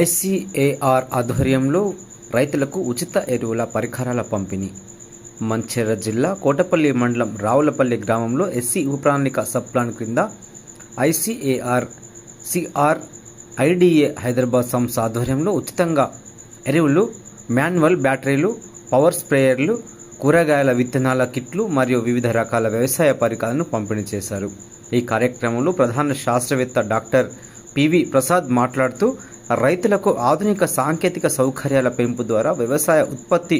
ICAR ఆధ్వర్యంలో రైతులకు ఉచిత ఎరువుల పరికరాల పంపిణీ. మంచిర్యాల జిల్లా కోటపల్లి మండలం రావులపల్లి గ్రామంలో ఎస్సీ ఉపప్రాణిక సబ్ ప్లాన్ క్రింద ఐసీఏఆర్ సిఆర్ ఐడిఏ హైదరాబాద్ సంస్థ ఆధ్వర్యంలో ఉచితంగా ఎరువులు మాన్యువల్ బ్యాటరీలు పవర్ స్ప్రేయర్లు కూరగాయల విత్తనాల కిట్లు మరియు వివిధ రకాల వ్యవసాయ పరికరాలను పంపిణీ చేశారు. ఈ కార్యక్రమంలో ప్రధాన శాస్త్రవేత్త డాక్టర్ పివి ప్రసాద్ మాట్లాడుతూ రైతులకు ఆధునిక సాంకేతిక సౌకర్యాల పెంపు ద్వారా వ్యవసాయ ఉత్పత్తి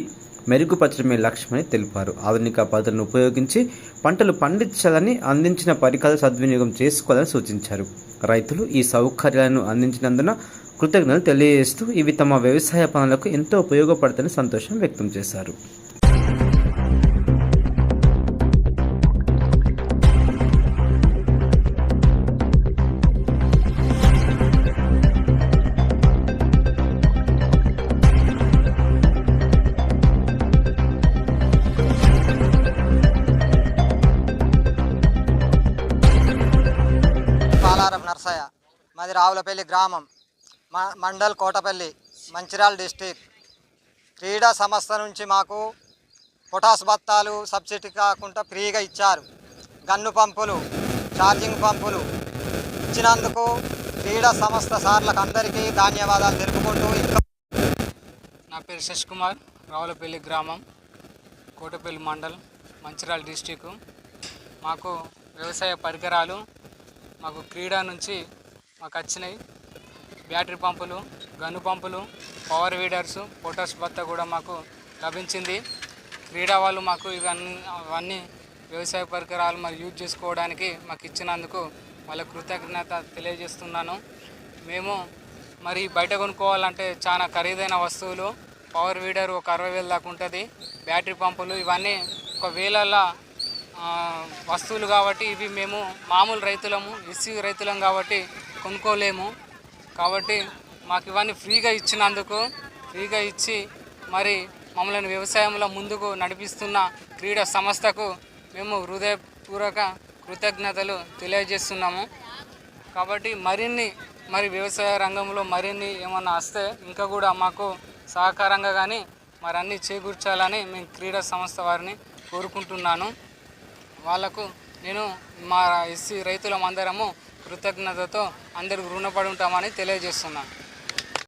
మెరుగుపరచడమే లక్ష్యమని తెలిపారు. ఆధునిక పద్ధతులను ఉపయోగించి పంటలు పండించాలని అందించిన పరికరాలు సద్వినియోగం చేసుకోవాలని సూచించారు. రైతులు ఈ సౌకర్యాలను అందించినందున కృతజ్ఞతలు తెలియజేస్తూ ఇవి తమ వ్యవసాయ పనులకు ఎంతో ఉపయోగపడతాయని సంతోషం వ్యక్తం చేశారు. నర్సయ్య మాది రావులపల్లి గ్రామం మ- మండల్ కోటపల్లి మంచిర్యాల డిస్టిక్. క్రీడా సంస్థ నుంచి మాకు పొటాస్ బత్తాలు సబ్సిడీ కాకుండా ఫ్రీగా ఇచ్చారు. గన్ను పంపులు ఛార్జింగ్ పంపులు ఇచ్చినందుకు క్రీడా సంస్థ సార్లకు అందరికీ ధన్యవాదాలు తెలుపుకుంటూ ఇంకా నా పేరు శశ్ కుమార్ రావులపల్లి గ్రామం కోటపల్లి మండల్ మంచిర్యాల డిస్టిక్. మాకు వ్యవసాయ పరికరాలు మాకు క్రీడా నుంచి మాకు వచ్చినాయి. బ్యాటరీ పంపులు గన్ను పంపులు పవర్ వీడర్స్ ఫోటోస్ బత్త కూడా మాకు లభించింది. క్రీడా వాళ్ళు మాకు ఇవన్నీ అవన్నీ వ్యవసాయ పరికరాలు మరి యూజ్ చేసుకోవడానికి మాకు ఇచ్చినందుకు వాళ్ళ కృతజ్ఞత తెలియజేస్తున్నాను. మేము మరి బయట కొనుక్కోవాలంటే చాలా ఖరీదైన వస్తువులు. పవర్ వీడర్ ఒక అరవై వేలు దాకా ఉంటుంది. బ్యాటరీ పంపులు ఇవన్నీ ఒక వేలల్లో వస్తువులు కాబట్టి ఇవి మేము మామూలు రైతులము ఎస్సీ రైతులం కాబట్టి కొనుక్కోలేము. కాబట్టి మాకు ఇవన్నీ ఫ్రీగా ఇచ్చినందుకు ఫ్రీగా ఇచ్చి మరి మమ్మల్ని వ్యవసాయంలో ముందుకు నడిపిస్తున్న క్రీడా సంస్థకు మేము హృదయపూర్వక కృతజ్ఞతలు తెలియజేస్తున్నాము. కాబట్టి మరిన్ని మరి వ్యవసాయ రంగంలో మరిన్ని ఏమన్నా వస్తే ఇంకా కూడా మాకు సహకారంగా కానీ మరి అన్నీ చేకూర్చాలని మేము క్రీడా సంస్థ వారిని కోరుకుంటున్నాను. వాళ్ళకు నేను మా ఎస్సీ రైతులం అందరము కృతజ్ఞతతో అందరికి రుణపడి ఉంటామని తెలియజేస్తున్నాను.